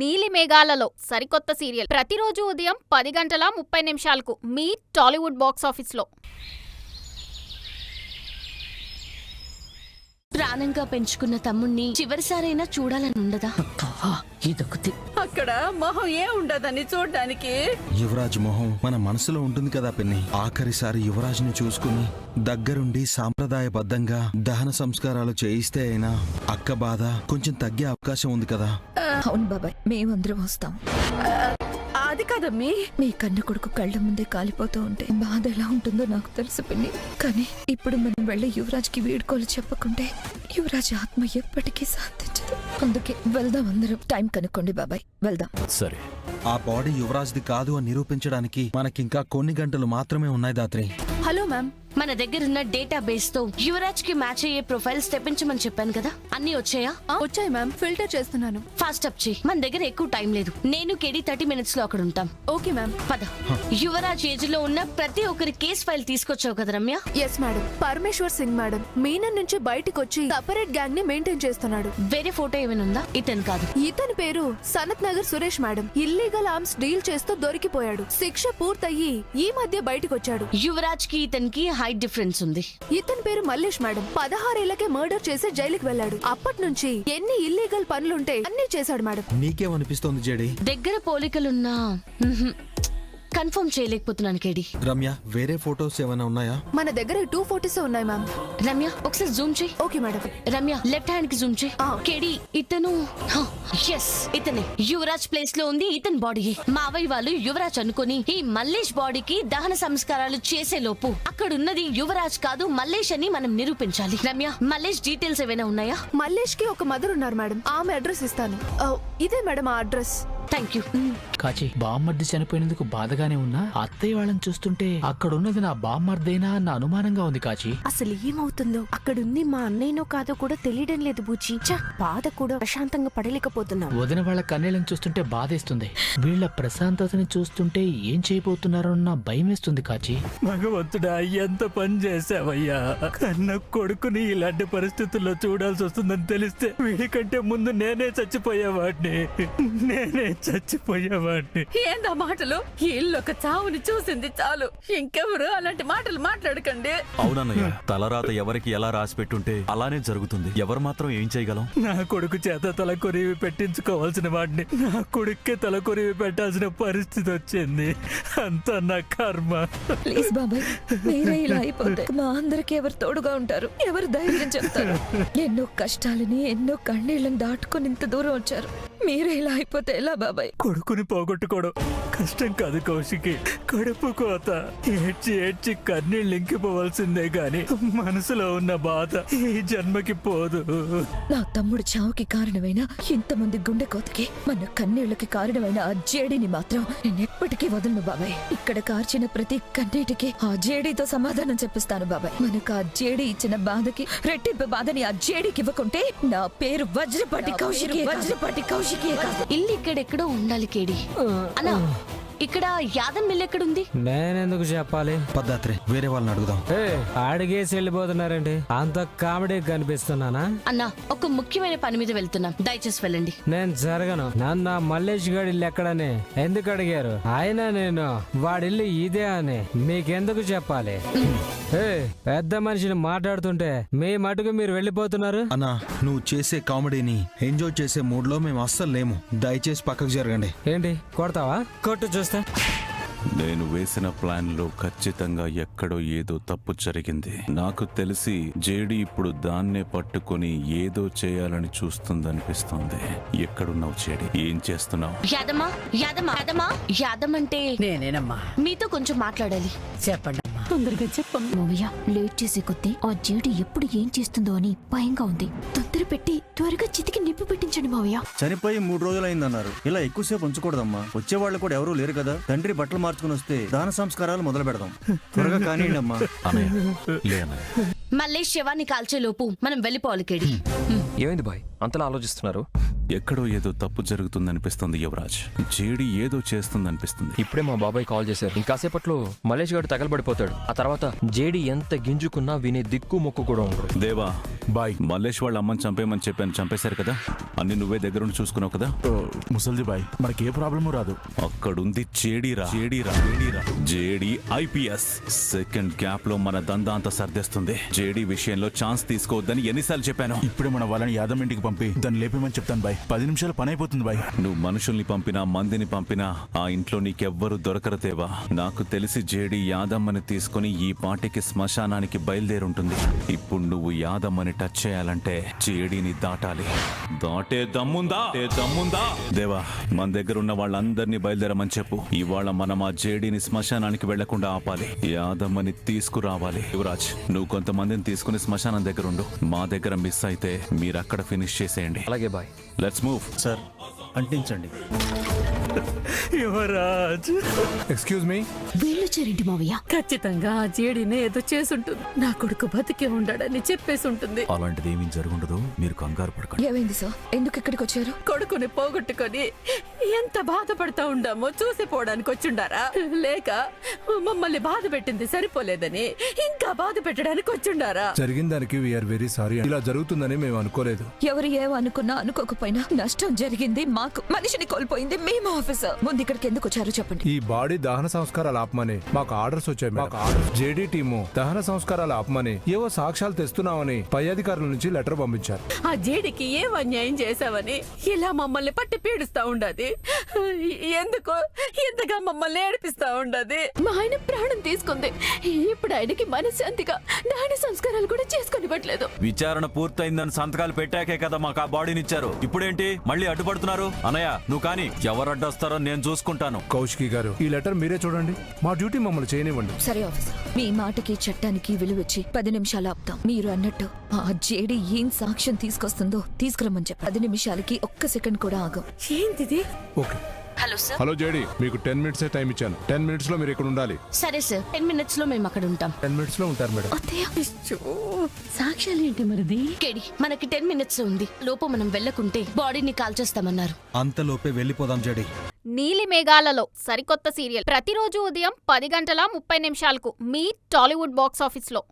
నీలి మేఘాలలో సరికొత్త సీరియల్. ప్రతిరోజు ఉదయం పది గంటల ముప్పై నిమిషాలకు మీ టాలీవుడ్ బాక్స్ ఆఫీస్లో. ప్రాణంగా పెంచుకున్న తమ్ముణ్ణి చివరిసారైనా చూడాలని ఉండదా ఇదొకటి. అక్కడ మొహం ఏ ఉండదని చూడ్డానికి? యువరాజ్ మొహం మన మనసులో ఉంటుంది కదా పిన్ని. ఆఖరిసారి యువరాజ్ని చూసుకుని దగ్గరుండి సాంప్రదాయబద్ధంగా దహన సంస్కారాలు చేయిస్తే అయినా అక్క బాధ కొంచెం తగ్గే అవకాశం ఉంది కదా. అవును బాబాయ్ మేమందరం వస్తాం. అది కదమ్మీ మీ కన్న కొడుకు కళ్ళ ముందే కాలిపోతూ ఉంటే బాధ ఎలా ఉంటుందో నాకు తెలుసు పిన్ని. కానీ ఇప్పుడు మనం వెళ్ళి యువరాజ్కి వీడుకోలు చెప్పకుంటే యువరాజ్ ఆత్మ ఎప్పటికీ శాంతించదు. అందుకే వెళ్దాం అందరం. టైం కనుక్కోండి బాబాయ్. వెళ్దాం. సరే. ఆ బాడీ యువరాజ్ది కాదు అని నిరూపించడానికి మనకింకా కొన్ని గంటలు మాత్రమే ఉన్నాయి దాత్రి. Hello ma'am. మన దగ్గరున్న డేటాబేస్తో యువరాజ్కి మ్యాచ్ అయ్యే ప్రొఫైల్స్ తెప్పించమని చెప్పాను కదా? అన్ని వచ్చాయా? వచ్చాయి మ్యామ్ ఫిల్టర్ చేస్తున్నాను. ఫాస్ట్ అప్ చేయి మన దగ్గర ఎక్కువ టైం లేదు. నేను కేడి థర్టీ మినిట్స్లో అక్కడ ఉంటాం. ఓకే మ్యామ్ పద. యువరాజ్ ఏజ్లో ఉన్న ప్రతి ఒక్కరి కేస్ ఫైల్ తీసుకొచ్చావు కదా Ramya? Yes madam Parameshwar Singh madam Menon నుంచి బయటికి వచ్చి సపరేట్ గ్యాంగ్ని మెయింటైన్ చేస్తున్నాడు. వేరే ఫోటో ఏమైనా ఉందా? ఇతను కాదు. ఇతని పేరు Sanath Nagar Suresh madam illegal arms deal చేస్తూ దొరికిపోయాడు. శిక్ష పూర్తయి ఈ మధ్య బయటికి వచ్చాడు యువరాజ్కి ఇతనికి హైట్ డిఫరెన్స్ ఉంది. ఇతని పేరు మల్లేష్ మేడం. పదహారేళ్ళకే మర్డర్ చేసి జైలుకి వెళ్ళాడు. అప్పటి నుంచి ఎన్ని ఇల్లీగల్ పనులుంటే అన్ని చేశాడు మేడం. నీకేమనిపిస్తోంది జేడి? దగ్గర పోలికలున్నా కన్ఫర్మ్ చేయలేకపోతున్నాను కేడి. రమ్య వేరే ఫొటోస్ ఏమైనా ఉన్నాయా? మన దగ్గర టూ ఫోటోస్ ఉన్నాయి మ్యామ్. రమ్య ఒకసారి జూమ్ చేయి. Okay madam. రమ్య లెఫ్ట్ హ్యాండ్కి జూమ్ చేయి. ఆ. కేడి ఇతను ఎస్ ఇతనే. యువరాజ్ ప్లేస్లో ఉంది ఇతని బాడీ. మావయ్య వాళ్ళు యువరాజ్ అనుకుని ఈ మల్లేష్ బాడీకి దహన సంస్కారాలు చేసే లోపు అక్కడ ఉన్నది యువరాజ్ కాదు మల్లేష్ అని మనం నిరూపించాలి. రమ్య మల్లేష్ డీటెయిల్స్ ఏమైనా ఉన్నాయా? మల్లేష్కి ఒక మదర్ ఉన్నారు మేడం. ఆమె అడ్రస్ ఇస్తాను. ఇదే మేడం ఆ అడ్రస్. థ్యాంక్ యూ కాచి బామ్మర్ది చనిపోయినందుకు బాధగానే ఉన్నా? అత్తయ్య వాళ్ళని చూస్తుంటే అక్కడున్నది నా బామ్మర్దేనా అన్న అనుమానంగా ఉంది కాచి. అసలు ఏమవుతుందో? అక్కడుంది మా అన్నయ్యనో కాదో కూడా తెలియడం లేదు బూచి. ఛ, బాధ కూడా ప్రశాంతంగా పడలేకపోతున్నాం. వదిన వాళ్ళ కన్నీళ్ళని చూస్తుంటే బాధేస్తుంది. వీళ్ళ ప్రశాంతతని చూస్తుంటే ఏం చేయబోతున్నారో అన్న భయం వేస్తుంది కాచి. భగవంతుడా ఎంత పని చేసావయ్యా కన్న కొడుకుని ఇలాంటి పరిస్థితుల్లో చూడాల్సి వస్తుందని తెలిస్తే వీడికంటే ముందు నేనే చచ్చిపోయేవాడిని. నేనే చచ్చిపోయేవాడిని ఏందా మాటలు? ఈ ఇల్లు ఒక చావుని చూసింది చాలు. ఇంకెవరు అలాంటి మాటలు మాట్లాడకండి. అవునన్నయ్య తలరాత ఎవరికి ఎలా రాసి పెట్టుంటే అలానే జరుగుతుంది. ఎవరు మాత్రం ఏం చేయగలం? నా కొడుకు చేత తల కొరివి పెట్టించుకోవాల్సిన వాడిని నా కొడుక్కే తల కొరివి పెట్టాల్సిన పరిస్థితి వచ్చింది. అంతా నా కర్మ. ప్లీజ్ బాబాయ్ మీరే ఇలా అయిపోతే మా అందరికి ఎవరు తోడుగా ఉంటారు? ఎవరు ధైర్యం చెప్తారు? ఎన్నో కష్టాలని ఎన్నో కన్నీళ్ళని దాటుకొని ఇంత దూరం వచ్చారు. మీరే ఇలా అయిపోతే ఎలా బాబాయ్ కొడుకుని పోగొట్టుకోవడం కష్టం కాదు కౌశికి. కడుపు కోత. ఏడ్చి ఏడ్చి కన్నీళ్ళు ఇంకిపోవాల్సిందే గాని మనసులో ఉన్న బాధ ఈ జన్మకి పోదు. నా తమ్ముడు చావుకి కారణమైన ఇంతమంది గుండె కోతకి మన కన్నీళ్ళకి కారణమైన ఆ జేడీని మాత్రం నేను ఎప్పటికీ వదలను బాబాయ్. ఇక్కడ కార్చిన ప్రతి కన్నీటికి ఆ జేడీతో సమాధానం చెప్పిస్తాను బాబాయ్. మనకు ఆ జేడీ ఇచ్చిన బాధకి రెట్టింపు బాధని ఆ జేడీకి ఇవ్వకుంటే నా పేరు వజ్రపాటి కౌశికి వజ్రపాటి కౌశికి కాదు. ఇల్లు ఎక్కడో ఉండాలి కేడి. అన్నా ఇక్కడ యాదన్ మిల్ ఎక్కడుంది? నేనెందుకు చెప్పాలి? పద్దాత్రి వేరే వాళ్ళని అడుగుదాం. ఏ అడిగేసి వెళ్ళిపోతున్నారండి అంత కామెడీ కనిపిస్తున్నానా? అన్నా ఒక ముఖ్యమైన పని మీద వెళ్తున్నాం. దయచేసి వెళ్ళండి. నేను జరగను. నన్ను మల్లేష్ గారి ఇల్లు ఎక్కడని ఎందుకు అడిగారు? అయినా నేను వాడిల్లు ఇదే అని మీకెందుకు చెప్పాలి? ఏ పెద్ద మనిషిని మాట్లాడుతుంటే మీ మటుకు మీరు వెళ్ళిపోతున్నారు? అన్నా నువ్వు చేసే కామెడీని ఎంజాయ్ చేసే మూడ్లో మేము అస్సలు లేము. దయచేసి పక్కకు జరగండి. ఏంటి కొడతావా? కొట్టు చూస్తా. నేను వేసిన ప్లాన్లో ఖచ్చితంగా ఎక్కడో ఏదో తప్పు జరిగింది. నాకు తెలిసి జేడి ఇప్పుడు దాన్నే పట్టుకొని ఏదో చేయాలని చూస్తుందనిపిస్తుంది. ఎక్కడున్నావు జేడి? ఏం చేస్తున్నావు? యాదమ్మా యాదమ్మా యాదమ్మా యాదమ్ అంటే నేనేనమ్మా. మీతో కొంచెం మాట్లాడాలి. చెప్పండి. తొందరగా చెప్పమ్మా మామయ్య లేట్ చేసే కొద్దీ ఆ జేడి ఎప్పుడు ఏం చేస్తుందో అని భయంగా ఉంది. తొందర పెట్టి త్వరగా చితికి నిప్పు పెట్టించండి మావయ్య. చనిపోయి మూడు రోజులైందన్నారు. ఇలా ఎక్కువసేపు ఉంచకూడదమ్మా. వచ్చే వాళ్ళు కూడా ఎవరూ లేరు కదా. తండ్రి బట్టలు మార్చుకుని వస్తే దాన సంస్కారాలు మొదలు పెడదాం. త్వరగా కానివ్వండి అమ్మా అన్నయ్య లే అన్నయ్య. మళ్ళీ శవాన్ని కాల్చే లోపు మనం వెళ్ళిపోవాలి కేడి. ఏమైంది బాయ్? అంతలా ఆలోచిస్తున్నారు? ఎక్కడో ఏదో తప్పు జరుగుతుందనిపిస్తుంది యువరాజ్. జేడి ఏదో చేస్తుందనిపిస్తుంది. ఇప్పుడే మా బాబాయ్ కాల్ చేశారు. ఇంకాసేపట్లో మలేష్ గారు తగలబడిపోతాడు. ఆ తర్వాత జేడి ఎంత గింజుకున్నా వినే దిక్కు మొక్కు కూడా ఉండరు దేవా బాయ్ మల్లేష్ వాళ్ళ అమ్మని చంపేయమని చెప్పాను. చంపేశారు కదా? అన్ని నువ్వే దగ్గరుండి చూసుకున్నావు కదా? ముసల్ది బాయ్. మనకి ఏ ప్రాబ్లము రాదు. అక్కడుంది జేడీరా జేడీరా జేడీరా జేడీ ఐపీఎస్. సెకండ్ గ్యాప్లో మన దందా అంతా సర్దేస్తుంది. జేడీ విషయంలో ఛాన్స్ తీసుకోవద్దని ఎన్నిసార్లు చెప్పాను. ఇప్పుడే మన వాళ్ళని యాదం ఇంటికి పంపి దాన్ని లేపేమని చెప్తాను బాయ్. పది నిమిషాలు పని అయిపోతుంది బాయ్. నువ్వు మనుషుల్ని పంపినా మందిని పంపినా ఆ ఇంట్లో నీకెవ్వరు దొరకరతేవా నాకు తెలిసి జేడి యాదమ్మని తీసుకుని ఈ పాటికి శ్మశానానికి బయలుదేరుంటుంది. ఇప్పుడు నువ్వు యాదమ్మని టచ్ చేయాలంటే జేడీని దాటాలి. దాటే దమ్ముందా? ఏ దమ్ముందా? దేవా మన దగ్గర ఉన్న వాళ్ళందరినీ బయలుదేరమని చెప్పు. ఇవాళ మనం ఆ జేడీని శ్మశానానికి వెళ్ళకుండా ఆపాలి. యాదమ్మని తీసుకురావాలి. యువరాజ్ నువ్వు కొంతమందిని తీసుకుని శ్మశానం దగ్గర ఉండు. మా దగ్గర మిస్ అయితే మీరు అక్కడ ఫినిష్ చేసేయండి. అలాగే బాయ్. లెట్స్ మూవ్ సార్ అంటించండి. యువరాజ్. ఎక్స్క్యూజ్ మీ వీళ్ళొచ్చారేంటి మావయ్య. ఖచ్చితంగా ఆ జేడీనే ఏదో చేసుంటుంది. నా కొడుకు బతికే ఉండడని చెప్పేసి ఉంటుంది. అలాంటిది ఏమీ జరుగుండదు. మీరు కంగారు పడకండి. ఏమైంది సార్? ఎందుకు ఇక్కడికి వచ్చారు? కొడుకుని పోగొట్టుకొని ఎంత బాధపడతా ఉండామో చూసిపోవడానికి వచ్చుండారా? లేక మమ్మల్ని బాధ పెట్టింది సరిపోలేదని ఇంకా బాధ పెట్టడానికి వచ్చుండారా? జరిగిన దానికి వీఆర్ వెరీ సారీ ఇలా జరుగుతుందని మేము అనుకోలేదు. ఎవరు ఏమనుకున్నా అనుకోకపోయినా నష్టం జరిగింది మాకు. మనిషిని కోల్పోయింది మేము. ఆఫీసర్. ముందు ఇక్కడికి ఎందుకు వచ్చారో చెప్పండి. ఈ బాడీ దహన సంస్కారాలు ఆపమని మాకు ఆర్డర్స్ వచ్చాయి మాకు ఆర్డర్ జేడీ టీము దహన సంస్కారాలు ఆపమని ఏవో సాక్ష్యాలు తెస్తున్నామని పై అధికారుల నుంచి లెటర్ పంపించారు. ఆ జేడికి ఏం అన్యాయం చేశావని ఇలా మమ్మల్ని పట్టి పీడిస్తా ఉండదు. ఎందుకు ఇంతగా మమ్మల్ని ఏడిపిస్తా ఉండదు. మా ఆయన ప్రాణం తీసుకుంది. ఇప్పుడు ఆయనకి మనశ్శాంతిగా దాని సంస్కారాలు కూడా చేసుకొనివ్వట్లేదు. విచారణ పూర్తయిందని సంతకాలు పెట్టాకే కదా మాకు ఆ బాడీని ఇచ్చారు. ఇప్పుడేంటి? మళ్ళీ అడ్డుపడుతున్నారు? అనయ్య నువ్వు కానీ ఎవరు అడ్డొస్తారో నేను చూసుకుంటాను. కౌశికి గారు ఈ లెటర్ మీరే చూడండి. మా డ్యూటీ మమ్మల్ని చేయనివ్వండి. సరే ఆఫీసర్. మీ మాటకి చట్టానికి విలువిచ్చి పది నిమిషాలు ఆపుతాం. మీరు అన్నట్టు ఆ జేడి ఏం సాక్ష్యం తీసుకొస్తుందో తీసుకురమ్మని చెప్పి పది నిమిషాలకి ఒక్క సెకండ్ కూడా ఆగం. ఏంటిది? Okay. Hello sir. Hello JD మీకు టెన్ మినిట్స్ టైం ఇచ్చాను. టెన్ మినిట్స్లో మీరు ఇక్కడ ఉండాలి. సరే సార్ టెన్ మినిట్స్లో మేము అక్కడ ఉంటాం. టెన్ మినిట్స్లో ఉంటారు మేడం. సాక్ష్యాలు ఏంటి మరిది? కేడి మనకి టెన్ మినిట్స్ ఉంది. లోపు మనం వెళ్ళకుంటే బాడీని కాల్చేస్తామన్నారు. అంతలోపే వెళ్ళిపోదాం జడి. నీలి మేఘాలలో సరికొత్త సీరియల్. ప్రతిరోజు ఉదయం పది గంటల ముప్పై నిమిషాలకు మీ టాలీవుడ్ బాక్స్ ఆఫీస్లో.